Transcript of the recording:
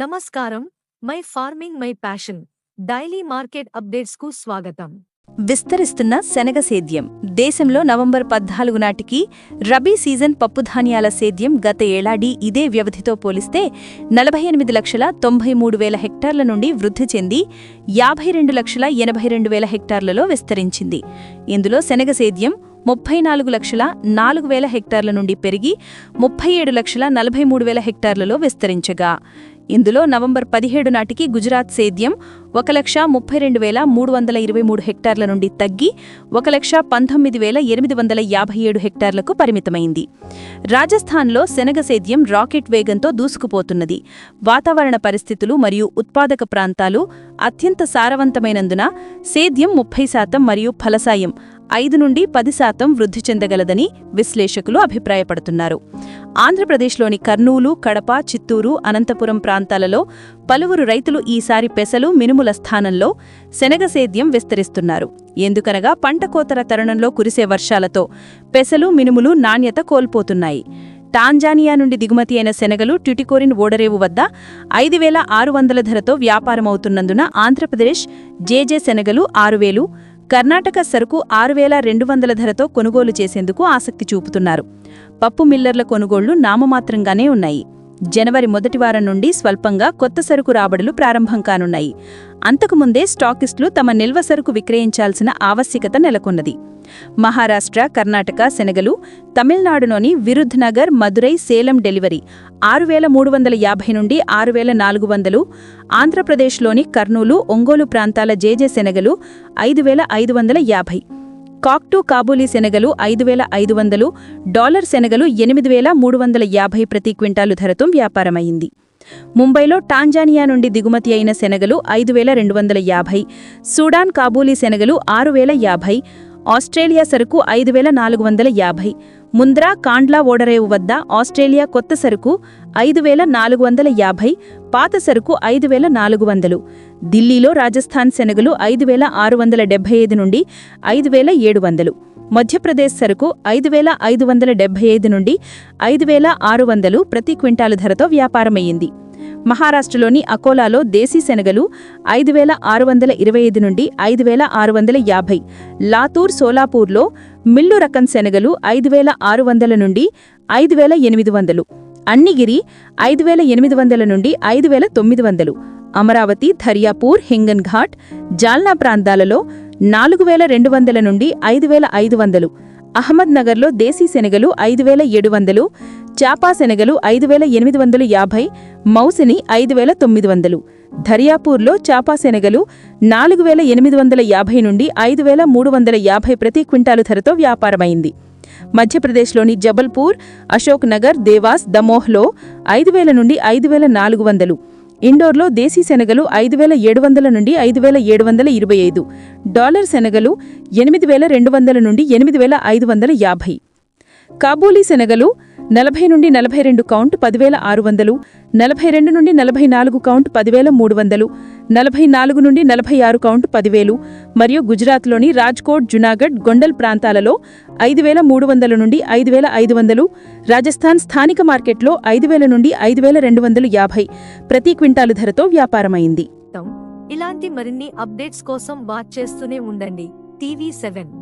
నమస్కారం. My farming my passion. Daily market అప్డేట్స్కు స్వాగతం. విస్తరిస్తున్న శనగ సేద్యం. దేశంలో నవంబర్ పద్నాలుగు నాటికి రబీ సీజన్ పప్పుధాన్యాల సేద్యం గత ఏడాది ఇదే వ్యవధితో పోలిస్తే నలభై ఎనిమిది లక్షల తొంభై మూడు వేల హెక్టార్ల నుండి వృద్ధి చెంది యాభై రెండు లక్షల ఎనభై రెండు వేల హెక్టార్లలో విస్తరించింది. ఇందులో శనగ సేద్యం ముప్పై నాలుగు లక్షల నాలుగు వేల హెక్టార్ల నుండి పెరిగి ముప్పై ఏడు లక్షల నలభై మూడు వేల హెక్టార్లలో విస్తరించగా. ఇందులో నవంబర్ పదిహేడు నాటికి గుజరాత్ సేద్యం ఒక లక్ష ముప్పై రెండు వేల మూడు వందల ఇరవై మూడు హెక్టార్ల నుండి తగ్గి ఒక లక్ష పంతొమ్మిది వేల ఎనిమిది వందల యాభై ఏడు హెక్టార్లకు పరిమితమైంది. రాజస్థాన్లో శనగ సేద్యం రాకెట్ వేగంతో దూసుకుపోతున్నది. వాతావరణ పరిస్థితులు మరియు ఉత్పాదక ప్రాంతాలు అత్యంత సారవంతమైనందున సేద్యం ముప్పై శాతం మరియు ఫలసాయం ఐదు నుండి పది శాతం వృద్ధి చెందగలదని విశ్లేషకులు అభిప్రాయపడుతున్నారు. ఆంధ్రప్రదేశ్లోని కర్నూలు కడప చిత్తూరు అనంతపురం ప్రాంతాలలో పలువురు రైతులు ఈసారి పెసలు మినుముల స్థానంలో శనగ సేద్యం విస్తరిస్తున్నారు. ఎందుకనగా పంట కోతర తరుణంలో కురిసే వర్షాలతో పెసలు మినుములు నాణ్యత కోల్పోతున్నాయి. టాంజానియా నుండి దిగుమతి అయిన శనగలు ట్యుటికోరిన్ ఓడరేవు వద్ద ఐదు వేల ఆరు వందల ధరతో వ్యాపారమవుతున్నందున ఆంధ్రప్రదేశ్ జేజే శనగలు ఆరు వేలు కర్ణాటక సరుకు ఆరు వేల రెండు వందల ధరతో కొనుగోలు చేసేందుకు ఆసక్తి చూపుతున్నారు. పప్పు మిల్లర్ల కొనుగోళ్ళు నామమాత్రంగానే ఉన్నాయి. జనవరి మొదటి వారం నుండి స్వల్పంగా కొత్త సరుకు రాబడులు ప్రారంభం కానున్నాయి. అంతకుముందే స్టాకిస్టులు తమ నిల్వ సరుకు విక్రయించాల్సిన ఆవశ్యకత నెలకొన్నది. మహారాష్ట్ర కర్ణాటక శనగలు తమిళనాడులోని విరుధ్నగర్ మదురై సేలం డెలివరీ ఆరు వేల మూడు వందల యాభై నుండి ఆరు వేల నాలుగు వందలు ఆంధ్రప్రదేశ్లోని కర్నూలు ఒంగోలు ప్రాంతాల జేజే శనగలు ఐదు వేల ఐదు వందల యాభై. కాక్టూ కాబూలీ శనగలు ఐదు వేల ఐదు వందలు డాలర్ శనగలు ఎనిమిది వేల మూడు వందల యాభై ప్రతి క్వింటాలు ధరతో వ్యాపారమైంది. ముంబైలో టాంజానియా నుండి దిగుమతి అయిన శనగలు ఐదు వేల రెండు వందల యాభై సూడాన్ కాబూలీ శనగలు ఆరు వేల యాభై ఆస్ట్రేలియా సరుకు ఐదు వేల నాలుగు వందల యాభై. ముంద్రా కాండ్లా ఓడరేవు వద్ద ఆస్ట్రేలియా కొత్త సరుకు ఐదు వేల నాలుగు వందల యాభై పాత సరుకు ఐదు వేల నాలుగు వందలు. ఢిల్లీలో రాజస్థాన్ శనగలు ఐదు వేల ఆరు వందల డెబ్బై ఐదు నుండి ఐదు వేల ఏడు వందలు. మధ్యప్రదేశ్ సరుకు ఐదు వేల ఐదు వందల డెబ్బై ఐదు నుండి ఐదు వేల ఆరు వందలు ప్రతి క్వింటాలు ధరతో వ్యాపారమయ్యింది. మహారాష్ట్రలోని అకోలాలో దేశీ శనగలు ఐదు వేల ఆరు వందల ఇరవై ఐదు నుండి ఐదు వేల ఆరు వందల యాభై లాతూర్ సోలాపూర్లో మిల్లు రకం శనగలు ఐదు వేల ఆరు వందల నుండి ఐదు వేల ఎనిమిది వందలు అన్నిగిరి ఐదు వేల ఎనిమిది వందల నుండి ఐదు వేల తొమ్మిది వందలు అమరావతి ధర్యాపూర్ హింగన్ ఘాట్ జాల్నా ప్రాంతాలలో నాలుగు వేల రెండు వందల నుండి ఐదు వేల ఐదు వందలు అహ్మద్ నగర్లో దేశీ శనగలు ఐదు వేల ఏడు వందలు చాపా శనగలు ఐదు వేల ఎనిమిది వందలు యాభై మౌసిని ఐదు వేల తొమ్మిది వందలు ధరియాపూర్లో చాపా శనగలు నాలుగు వేల ఎనిమిది వందల యాభై నుండి ఐదు వేల మూడు వందల యాభై ప్రతి క్వింటాలు ధరతో వ్యాపారమైంది. మధ్యప్రదేశ్లోని జబల్పూర్ అశోక్ నగర్ దేవాస్ దమోహ్లో ఐదు వేల నుండి ఐదు వేల నాలుగు వందలు ఇండోర్లో దేశీ శనగలు ఐదు వేల ఏడు వందల నుండి ఐదు వేల ఏడు వందల ఇరవై ఐదు డాలర్ శనగలు ఎనిమిది వేల రెండు వందల నుండి ఎనిమిది వేల ఐదు వందల యాభై. కాబూలీ శనగలు నలభై నుండి నలభై రెండు కౌంట్ పదివేల ఆరు వందలు నలభై రెండు నుండి నలభై నాలుగు కౌంట్ పదివేల మూడు వందలు నలభై నాలుగు నుండి నలభై ఆరు కౌంట్ పదివేలు మరియు గుజరాత్లోని రాజ్కోట్ జునాగఢ్ గొండల్ ప్రాంతాలలో ఐదు వేల మూడు వందల నుండి ఐదు వేల ఐదు వందలు రాజస్థాన్ స్థానిక మార్కెట్లో ఐదు వేల నుండి ఐదు వేల రెండు వందలు యాభై ప్రతి క్వింటాలు ధరతో వ్యాపారమైంది. ఇలాంటి మరిన్ని అప్డేట్స్ కోసం వాచ్ చేస్తూనే ఉండండి. TV seven.